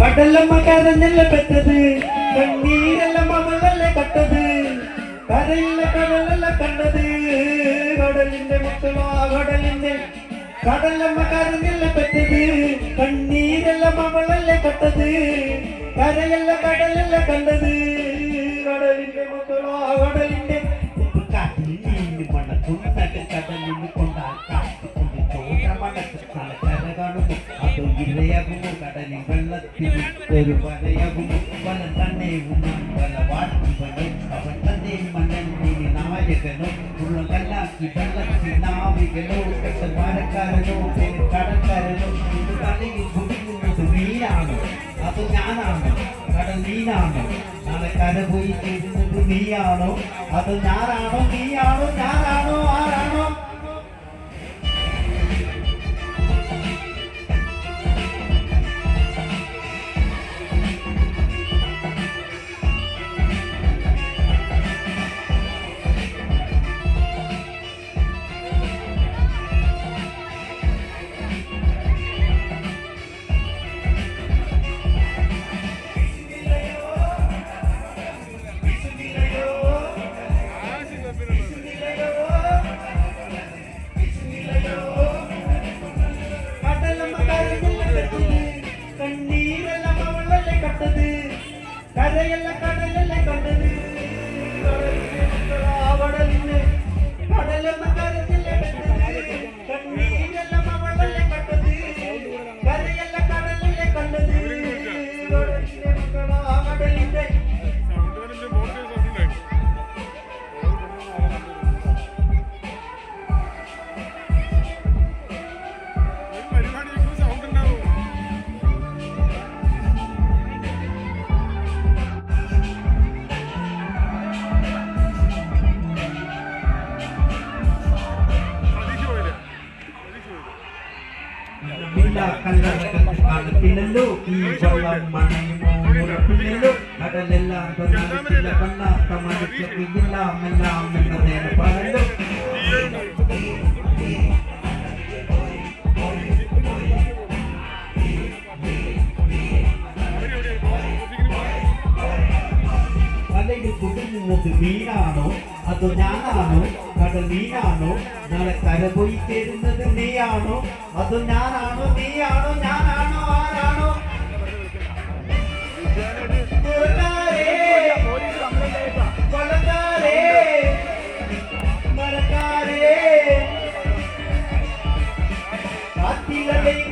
കടലമ്മ കരഞ്ഞല്ല പെറ്റത് കണ്ണീരെല്ലാം അവളല്ല കട്ടത്? കരയില്ല കടലല്ല കണ്ടത്? കടലിന്റെ മക്കളാ കടലിന്റെ കടലമ്മ കരഞ്ഞല്ല പെറ്റത് കണ്ണീരെല്ലാം അവളല്ല കട്ടത്? കരയല്ല കടലല്ല കണ്ടത്? കടലിന്റെ മക്കളാ കടലിന്റെ தனி வெள்ளத்தில் ஒரு வரையவும் பல தன்னை உண்ணும் பல வாழ்க்கையும் அவன் தந்தை மன்னன் இனி நாயகனோ உள்ள கல்லாக்கி வெள்ளத்தில் நாவிகளோ கட்ட பாடக்காரனோ பெரு கடற்காரனோ இந்த தலையில் குடிக்கும்போது நீயாகும் அது ஞானாகும் கடல் நீனாகும் நாளை கரை போய் தெரிந்தது நீயானோ அது ஞானானோ நீயானோ ஞானானோ. കടയല്ല കടലല്ല കടൽ കടലിനെ കടലെന്ന കട పిల్ల కళ్ళ పిల్లలు ఈ మన పిల్లలు కడలెల్ల కన్నా తమ మెల్ల మెల్ల നേരെ പറയല്ലോ കടലിൽ കുടുങ്ങുന്നത് മീനാണോ അതോ ഞാനാണോ കടൽ മീനാണോ നാളെ കര പോയി ചേരുന്നത് നീയാണോ അതോ ഞാനാണോ നീയാണോ ഞാനാണോ ആരാണോ തുറക്കാരേ, കൊലക്കാരേ, മരക്കാരേ, കാത്തിലലയും